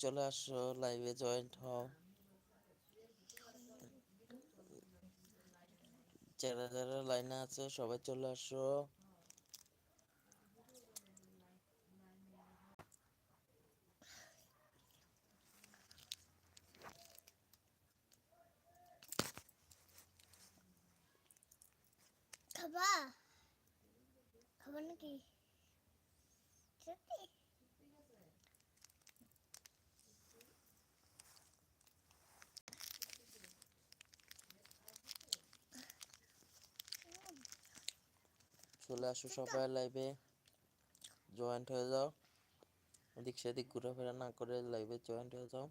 চলে আসো লাইভে জয়েন্ট হও। যারা যারা লাইনে আছে, সবাই চলে আসো। খাবা? খাবা নাকি? চলে আসো সবাই লাইভে জয়েন্ট হয়ে যাও। এদিক সেদিক ঘোরাফেরা না করে লাইভে জয়েন্ট হয়ে যাও।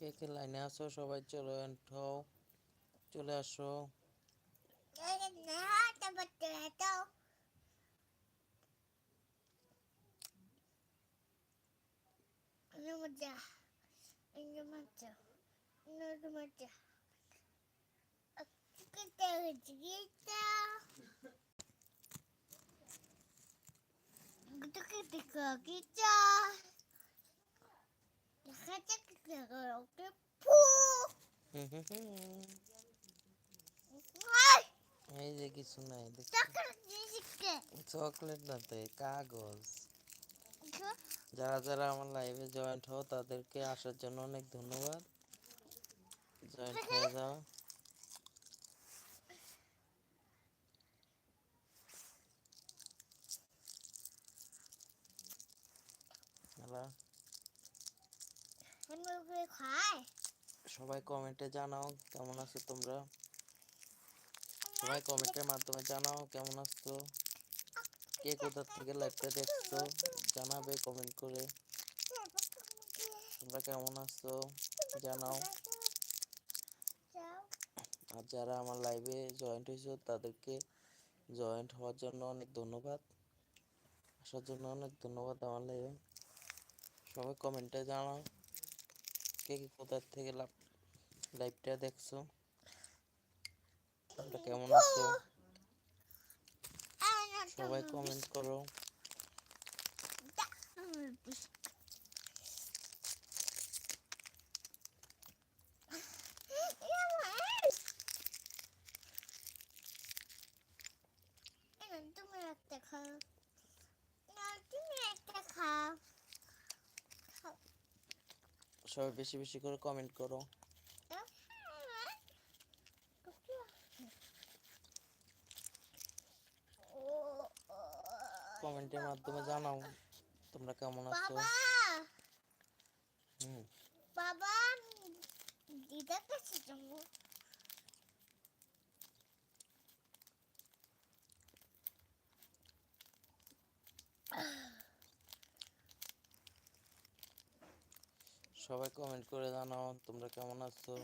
কে কে লাইনে আসো সবাই জয়েন্ট হও চলে আসো kita. Nakata kita karaoke po. হুম হুম হুম। Ay! এই যে কিছু নাই দেখ- Sakit চকলেট না তো কাগজ যারা যারা আমার লাইভে জয়েন্ট হও তাদেরকে আসার জন্য অনেক ধন্যবাদ জয়েন্ট হয়ে যাও হ্যালো? সবাই কমেন্টে জানাও কেমন আছো তোমরা? সবাই কমেন্টের মাধ্যমে জানাও কেমন আছো? কে কোথা থেকে লাইভটা দেখছ? জানাবে কমেন্ট করে। তোমরা কেমন আছো? জানাও। আর যারা আমার লাইভে জয়েন্ট হয়েছে তাদেরকে জয়েন্ট হওয়ার জন্য অনেক ধন্যবাদ। আসার জন্য অনেক ধন্যবাদ আমার লাইভে। সবাই কমেন্টে জানাও। কে কোথার থেকে লাভ লাইভটা দেখছ? তোমরা কেমন আছো? সবাই কমেন্ট করো তুমি একটা খাও না তুমি একটা খাও সবাই বেশি বেশি করে কমেন্ট করো। কমেন্টের মাধ্যমে জানাও তোমরা কেমন আছো বাবা হুম বাবা দিদার কাছে যাব সবাই কমেন্ট করে জানাও তোমরা কেমন আছো?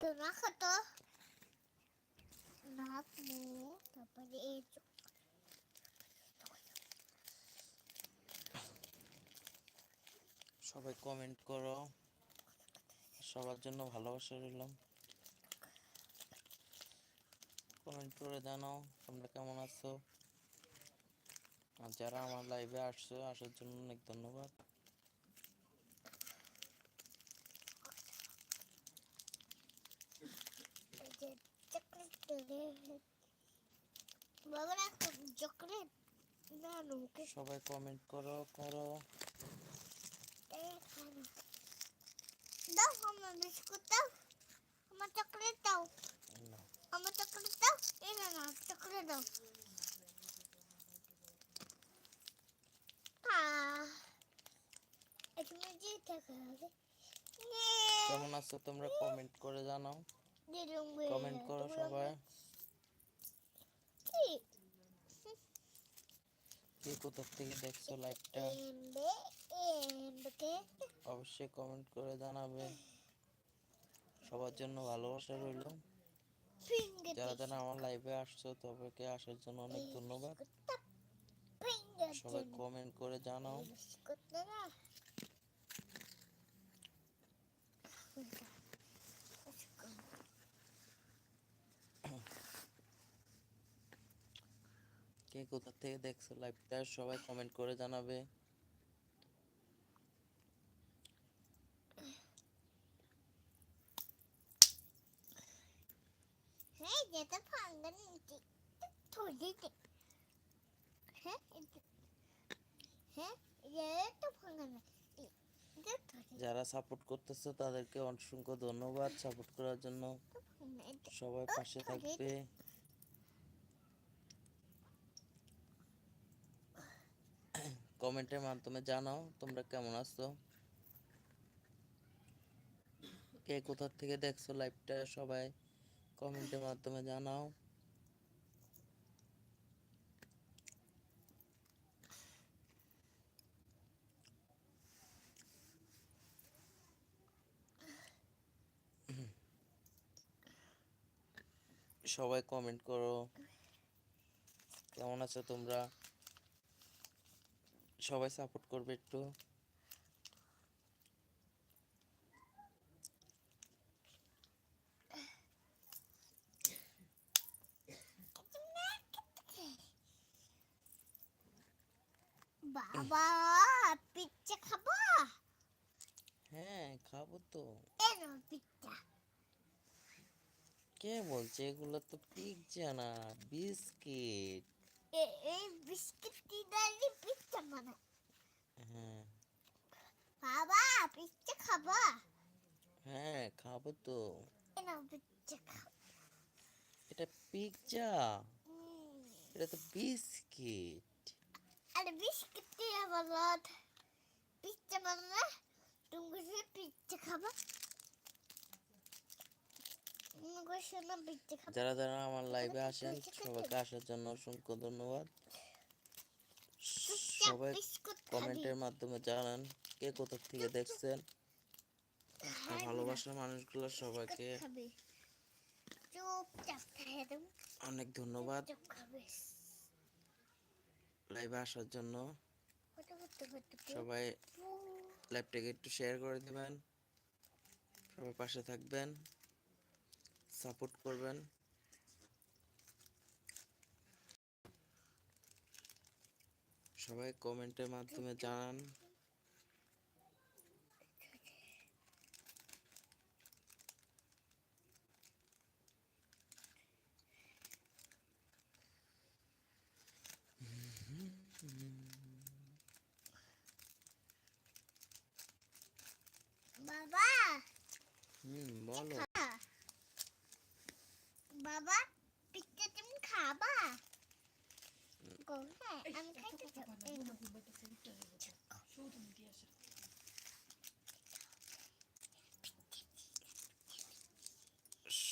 তো রাখো তো রাখব তারপরে এই যে- সবাই কমেন্ট করো। সবার জন্য ভালোবাসা রইলাম। কমেন্ট করে জানাও তোমরা কেমন আছো? আর যারা আমার লাইভে আসছে আসার জন্য অনেক ধন্যবাদ। সবাই কমেন্ট করো করো। দাও আমার বিস্কুট দাও। আমার চকলেট দাও আমার চকলেট দাও। এই না চকলেট দাও। কেমন আছো তোমরা? কমেন্ট করে জানাও। কমেন্ট করো সবাই। কে কোথা থেকে দেখছ লাইভটা অবশ্যই কমেন্ট করে জানাবে। সবার জন্য ভালোবাসা রইল। যারা যারা আমার লাইভে আসছো তবে আসার জন্য অনেক ধন্যবাদ। সবাই কমেন্ট করে জানাও। কে কোথা থেকে দেখছ লাইভটা সবাই কমেন্ট করে জানাবে। হ্যাঁ যেটা ফাঙ্গা নিচে থলিতে হ্যাঁ এটা- হ্যাঁ এটা ফাঙ্গা না এ- এটা থলি যারা সাপোর্ট করতেছে তাদেরকে অসংখ্য ধন্যবাদ। সাপোর্ট করার জন্য সবাই পাশে থাকবে। কমেন্টের মাধ্যমে জানাও, তোমরা কেমন আছো? কে কোথা থেকে দেখছ লাইভটা সবাই কমেন্টের মাধ্যমে জানাও। সবাই কমেন্ট করো। কেমন আছো তোমরা? সবাই সাপোর্ট করবে একটু। বাবা পিজ্জা খাব? হ্যাঁ খাব তো। পিজ্জা কে বলছে? এগুলো তো পিৎজা না বিস্কিট এই বিস্কিট দিদারি পিজ্জা মানে হ্যাঁ। বাবা পিজ্জা খাব? হ্যাঁ খাব তো। এনো পিজ্জা খাব এটা পিৎজা এটা তো বিস্কিট আরে বিস্কিট দিয়ে বলো পিজ্জা বানালে তুমি পিজ্জা পিজ্জা খাব। যারা যারা আমার লাইভে আসেন সবাইকে আসার জন্য অসংখ্য ধন্যবাদ। সবাই কমেন্টের মাধ্যমে জানান কে কোথা থেকে দেখছেন। ভালোবাসার মানুষগুলো সবাইকে অনেক ধন্যবাদ। লাইভে আসার জন্য সবাই লাইভটাকে একটু শেয়ার করে দেবেন। সবাই পাশে থাকবেন। সাপোর্ট করবেন। সবাই কমেন্টের মাধ্যমে জানান। বাবা! হুম বলো। বাবা তুমি খাবা? আমি খাইতে।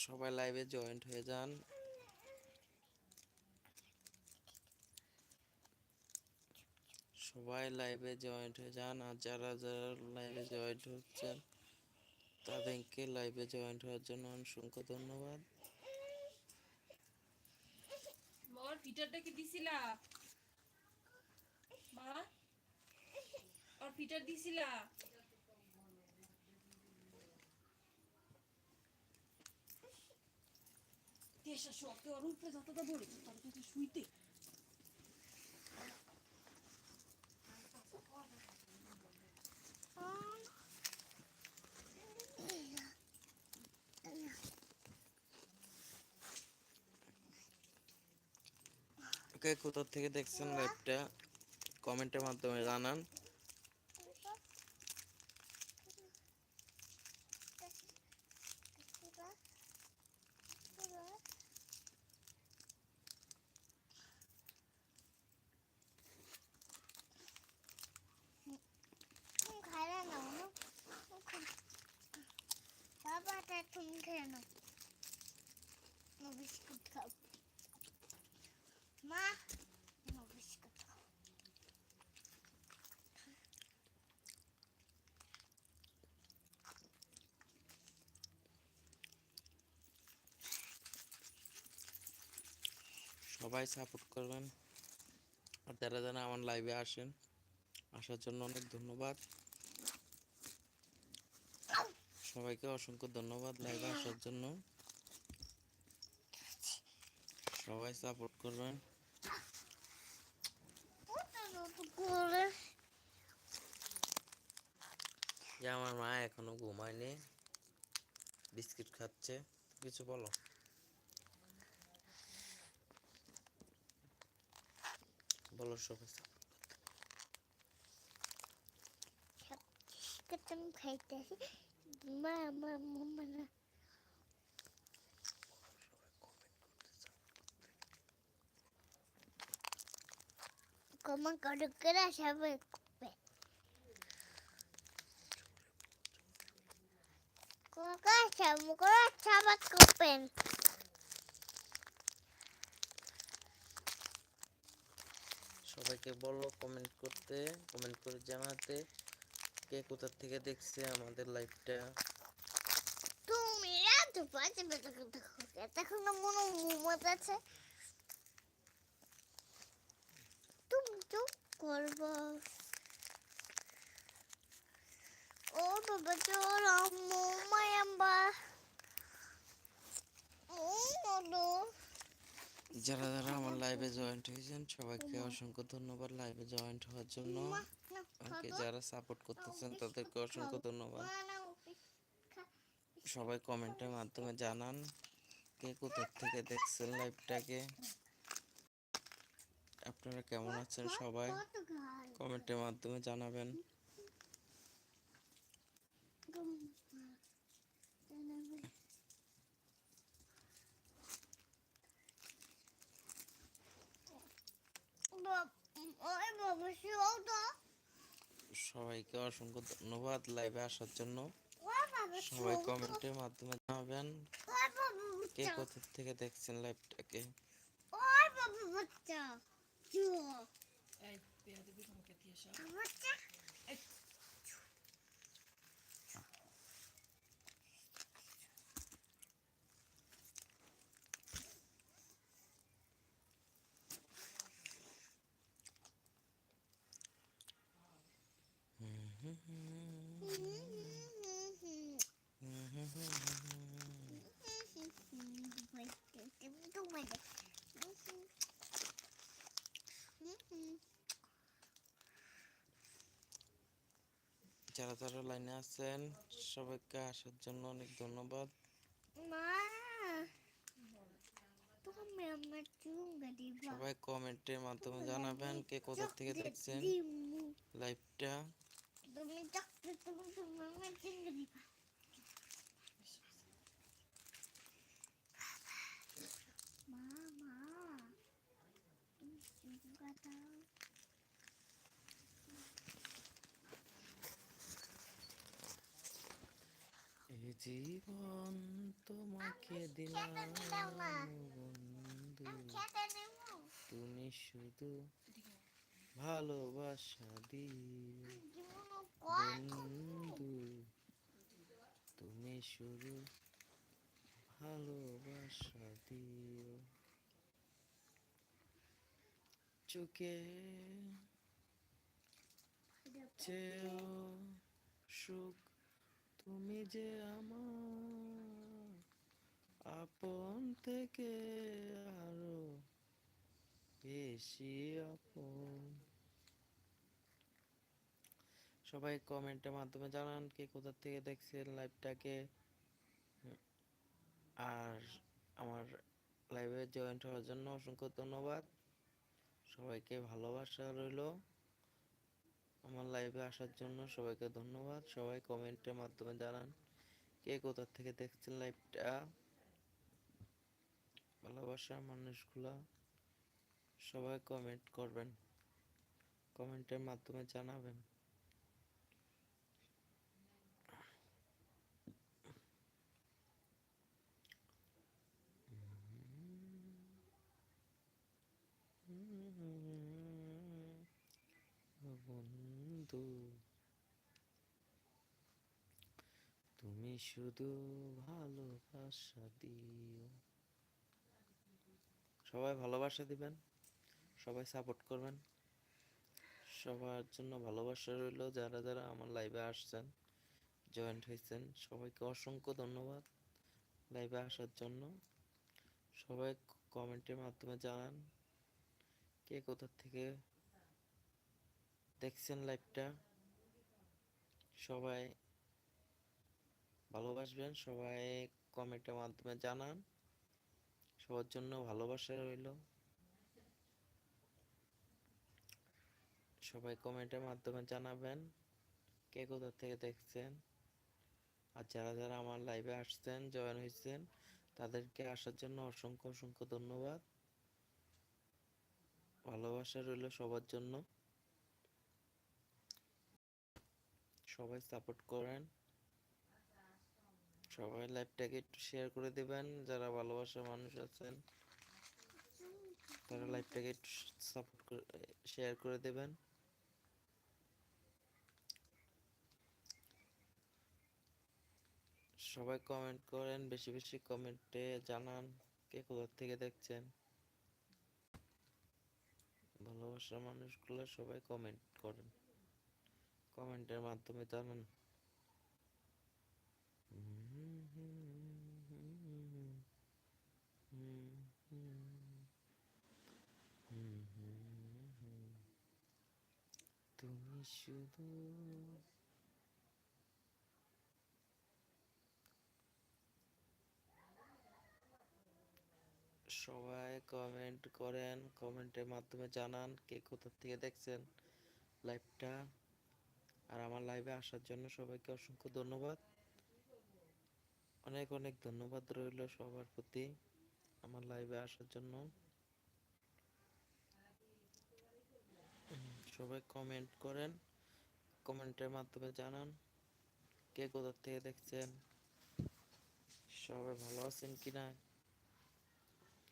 সবাই লাইভে জয়েন্ট হয়ে যান। সবাই লাইভে জয়েন্ট হয়ে যান আর যারা যারা লাইভে জয়েন্ট হচ্ছেন তাদেরকে লাইভে জয়েন্ট হওয়ার জন্য অসংখ্য ধন্যবাদ। ফিটারটা কি দিছিলা? মা? আর ফিটার দিছিলা? দেশা শোকে অরূপে যতটা ধরে তোর শুইতে। কোথা থেকে দেখছেন লাইভটা কমেন্টের মাধ্যমে জানান খাইলে না বাবাটা তুমি খেয়ে নাও আমি বিস্কুট খাও মা আমি বিস্কুট খাও সবাই সাপোর্ট করবেন। আর যারা যারা আমার লাইভে আসেন, আসার জন্য অনেক ধন্যবাদ। সবাইকে অসংখ্য ধন্যবাদ লাইভে আসার জন্য। সবাই সাপোর্ট করবেন। যে আমার মা এখনও ঘুমায়নি। বিস্কিট খাচ্ছে। কিছু বলো। বলো সবাই কেতন খাইতেছি। মা মা মা না Como করে করে সবাই কোকা সব করে সবাই করবেন সবাইকে বলো কমেন্ট করতে কমেন্ট করে জানাতে কে কোথা থেকে দেখছে আমাদের লাইভটা তুমি এত বাজে বাজে কথা এতক্ষণ না মনে মোমত আছে। তুমি চুপ করব। ও বাবা চোর আম্মু মায়াম্বা ও, বলো। যারা যারা আমার লাইভে জয়েন্ট হয়েছেন, সবাইকে অসংখ্য ধন্যবাদ লাইভে জয়েন্ট হওয়ার জন্য। আমাকে যারা সাপোর্ট করতেছেন, তাদেরকে অসংখ্য ধন্যবাদ। সবাই কমেন্টের মাধ্যমে জানান কে কোথা থেকে দেখছেন লাইভটাকে আপনারা কেমন আছেন সবাই? কমেন্টের মাধ্যমে জানাবেন ওই বাবা শিও তো সবাইকে অসংখ্য ধন্যবাদ লাইভে আসার জন্য। সবাই কমেন্টের মাধ্যমে জানাবেন কে কোথা থেকে দেখছেন লাইভটাকে বাচ্চা শিও এই বেয়াদবি তোমাকে দিয়ে সব বাচ্চা যারা লাইনে আছেন। সবাইকে আসার জন্য অনেক ধন্যবাদ। সবাই কমেন্টের মাধ্যমে জানাবেন কে কোথা থেকে দেখছেন। লাইভটা। মা মা তুমি চুঙ্গা দাও এই জীবন তোমাকে দিলাম বন্ধু। তুমি শুধু ভালোবাসা দিও বন্ধু। তুমি শুধু ভালোবাসা দিও। চোখে চেয়েও সুখ তুমি যে আমার আপন থেকে আরও বেশি আপন। সবাই কমেন্টের মাধ্যমে জানান কে কোথা থেকে দেখছেন লাইভটাকে আর আমার লাইভে জয়েন্ট হওয়ার জন্য অসংখ্য ধন্যবাদ। সবাইকে ভালোবাসা রইল। আমার লাইভে আসার জন্য সবাইকে ধন্যবাদ। সবাই কমেন্টের মাধ্যমে জানান কে কোথা থেকে দেখছেন লাইভটা ভালোবাসা মানুষগুলা সবাই কমেন্ট করবেন। কমেন্টের মাধ্যমে জানাবেন। বন্ধু। তুমি শুধু ভালোবাসা দিও। সবাই ভালোবাসা দিবেন, সবাই সাপোর্ট করবেন। সবার জন্য ভালোবাসা রইল যারা যারা আমার লাইভে আসছেন জয়েন্ট হয়েছেন, সবাইকে অসংখ্য ধন্যবাদ লাইভে আসার জন্য। সবাই কমেন্টের মাধ্যমে জানান, কে কোথা থেকে দেখছেন লাইভটা সবাই ভালোবাসবেন, সবাই কমেন্টের মাধ্যমে জানান। সবার জন্য ভালোবাসা রইল। সবাই কমেন্টের মাধ্যমে জানাবেন, কে কোথা থেকে দেখছেন? আর যারা যারা আমার লাইভে আসছেন জয়েন হয়েছেন, তাদেরকে আসার জন্য অসংখ্য অসংখ্য ধন্যবাদ। ভালোবাসা রইল সবার জন্য। সবাই সাপোর্ট করেন। সবাই লাইভটাকে একটু শেয়ার করে দিবেন, যারা ভালোবাসার মানুষ আছেন, তারা লাইভটাকে একটু সাপোর্ট করে শেয়ার করে দেবেন। সবাই কমেন্ট করেন, বেশি বেশি কমেন্টে জানান, কে কোথা থেকে দেখছেন। ভালোবাসার মানুষগুলো সবাই কমেন্ট করেন। কমেন্টের মাধ্যমে জানান। তুমি শুধু সবাই কমেন্ট করেন কমেন্টের মাধ্যমে জানান কে কোথা থেকে দেখছেন লাইভটা আর আমার লাইভে আসার জন্য সবাইকে অসংখ্য ধন্যবাদ। অনেক অনেক ধন্যবাদ রইল সবার প্রতি আমার লাইভে আসার জন্য। সবাই কমেন্ট করেন কমেন্টের মাধ্যমে জানান কে কোথা থেকে দেখছেন, সবাই ভালো আছেন কিনা,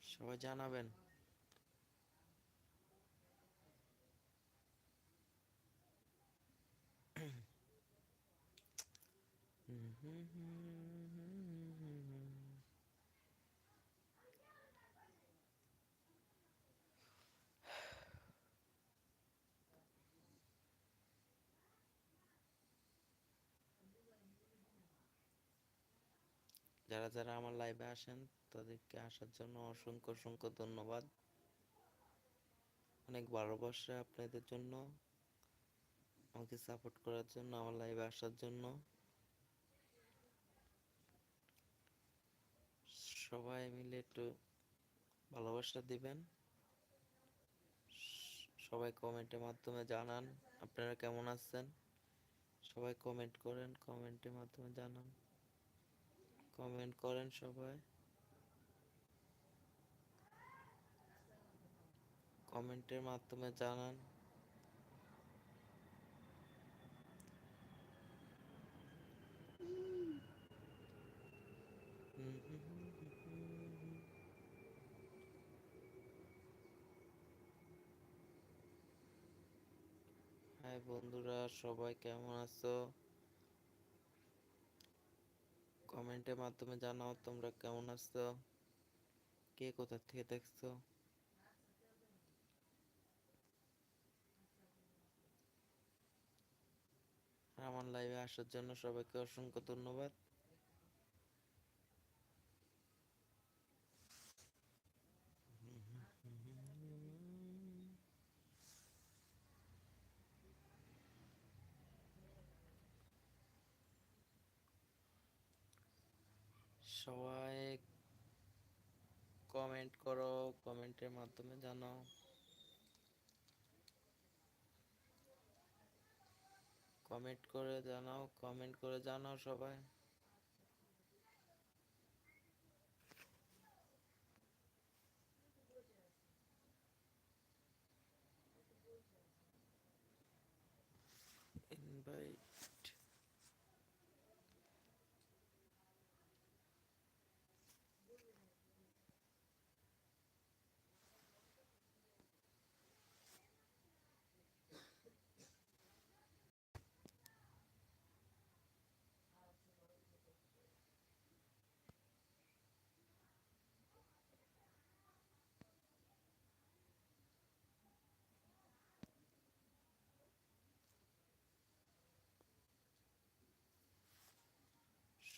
সবাই জানাবেন। যারা যারা আমার লাইভে আসেন, তাদেরকে আসার জন্য অসংখ্য অসংখ্য ধন্যবাদ। অনেক ভালোবাসা আপনাদের জন্য, আমাকে সাপোর্ট করার জন্য, আমার লাইভে আসার জন্য। সবাই মিলে একটু ভালোবাসা দিবেন। সবাই কমেন্টের মাধ্যমে জানান আপনারা কেমন আছেন। সবাই কমেন্ট করেন কমেন্টের মাধ্যমে জানান। কমেন্ট করেন সবাই। কমেন্টের মাধ্যমে জানান। হাই বন্ধুরা, সবাই কেমন আছো? কমেন্টের মাধ্যমে জানাও তোমরা কেমন আছো? কে কোথা থেকে দেখছ? আমার লাইভে আসার জন্য সবাইকে অসংখ্য ধন্যবাদ। সবাই কমেন্ট করো কমেন্টের মাধ্যমে জানাও। কমেন্ট করে জানাও কমেন্ট করে জানাও সবাই। ইনভাইট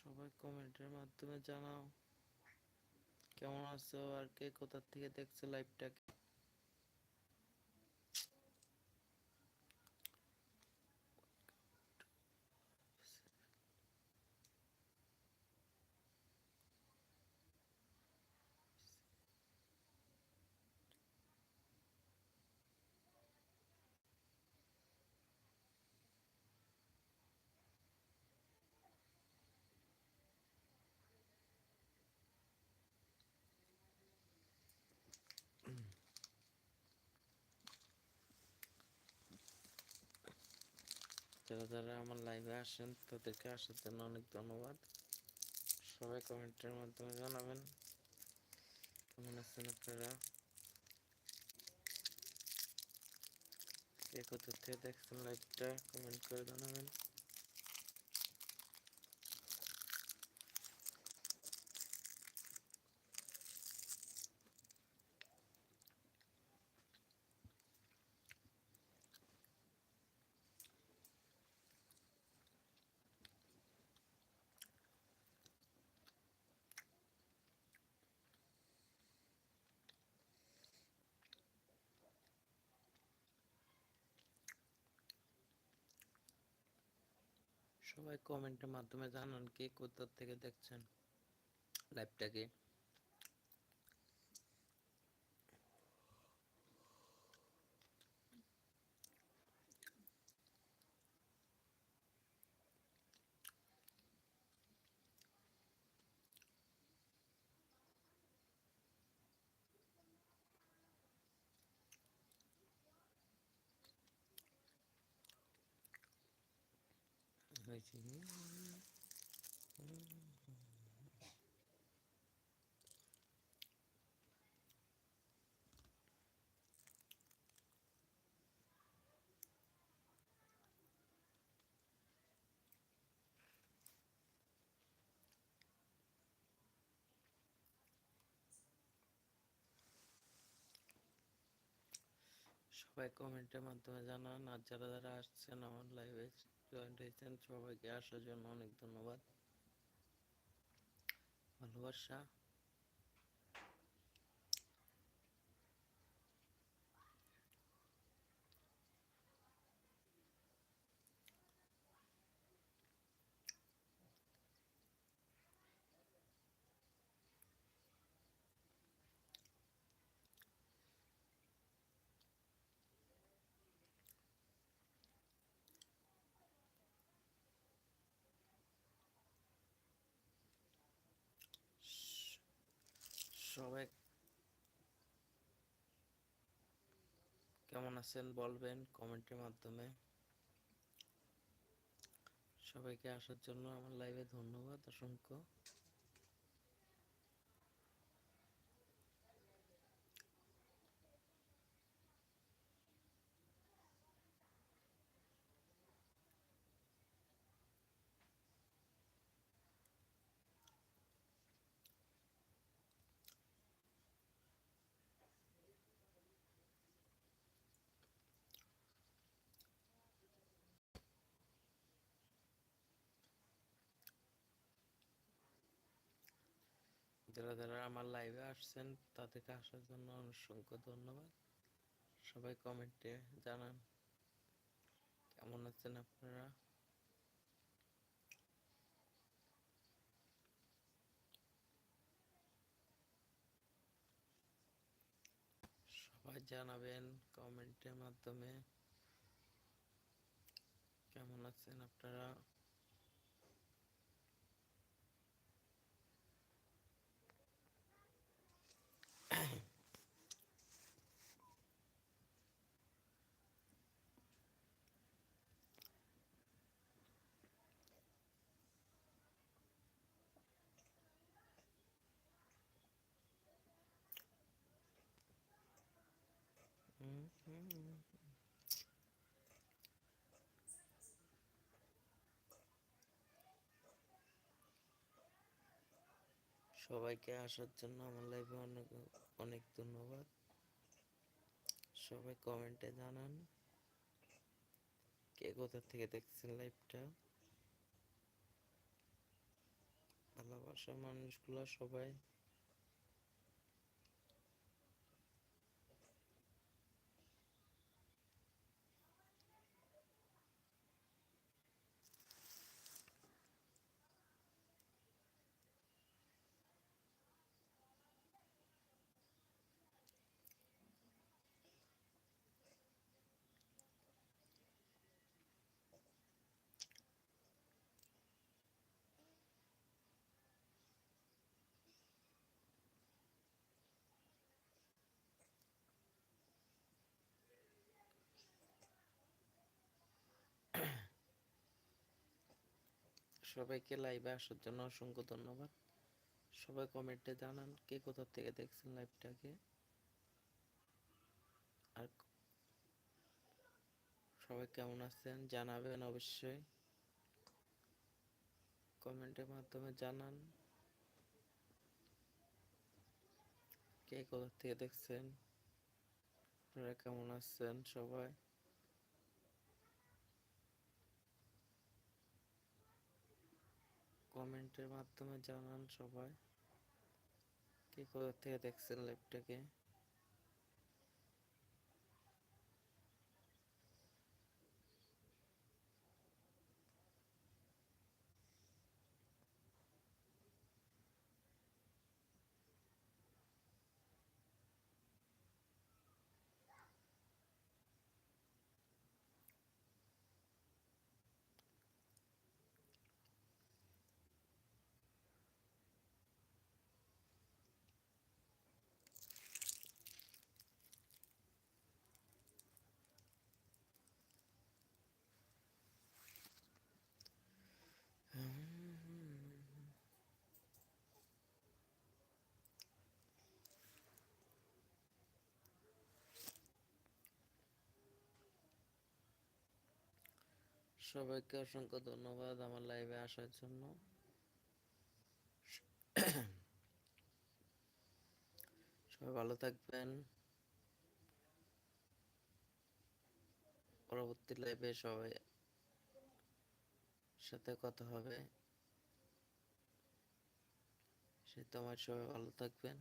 সবাই কমেন্টের মাধ্যমে জানাও। কেমন আছো আর কে কোথা থেকে দেখছ লাইভটাকে যারা যারা আমার লাইভে আসেন, তাদেরকে আসার জন্য অনেক ধন্যবাদ। সবাই কমেন্টের মাধ্যমে জানাবেন। কেমন আছেন আপনারা? কোথা থেকে দেখছেন লাইভটা কমেন্ট করে জানাবেন। সবাই কমেন্টের মাধ্যমে জানান কে কোথা থেকে দেখছেন লাইভটাকে হয়েছে সবাই কমেন্টের মাধ্যমে জানান আর যারা যারা আসছেন আমার লাইভে জয়েন্ট হয়েছেন সবাইকে আসার জন্য অনেক ধন্যবাদ। ভালোবাসা। সবাই। কেমন আছেন বলবেন কমেন্টের মাধ্যমে। সবাইকে আসার জন্য আমার লাইভে ধন্যবাদ অসংখ্য। যারা যারা আমার লাইভে আসছেন, তাদেরকে আসার জন্য অসংখ্য ধন্যবাদ। সবাই কমেন্টে জানান, কেমন আছেন আপনারা? সবাই জানাবেন কমেন্টের মাধ্যমে। কেমন আছেন আপনারা? সবাইকে আসার জন্য আমার লাইভে অনেক অনেক ধন্যবাদ। সবাই কমেন্টে জানান, কে কোথা থেকে দেখছেন লাইভটা ভালোবাসার মানুষগুলো সবাই সবাইকে লাইভে আসার জন্য অসংখ্য ধন্যবাদ। সবাই কমেন্টে জানান কে কোথা থেকে দেখছেন লাইভটাকে আর সবাই কেমন আছেন জানাবেন অবশ্যই। কমেন্টের মাধ্যমে জানান। কে কোথা থেকে দেখছেন? আপনারা কেমন আছেন সবাই? কমেন্টের মাধ্যমে জানান সবাই। কে কোথা থেকে দেখছেন লাইভটাকে সবাইকে অসংখ্য ধন্যবাদ আমার লাইভে আসার জন্য। সবাই ভালো থাকবেন। পরবর্তী লাইভে সবাই সাথে কথা হবে। সে তোমার সবাই ভালো থাকবেন।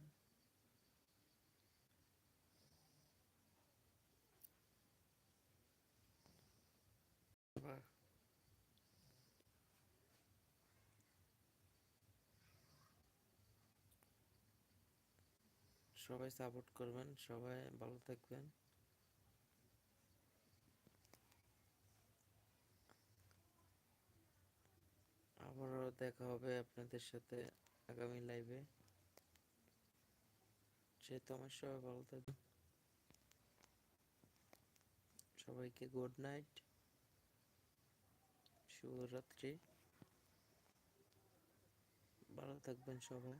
সবাই সাপোর্ট করবেন, সবাই ভালো থাকবেন। আবারও দেখা হবে আপনাদের সাথে আগামী লাইভে সে তোমার সবাই ভালো থাকবেন। সবাইকে গুড নাইট শুভরাত্রি। ভালো থাকবেন সবাই।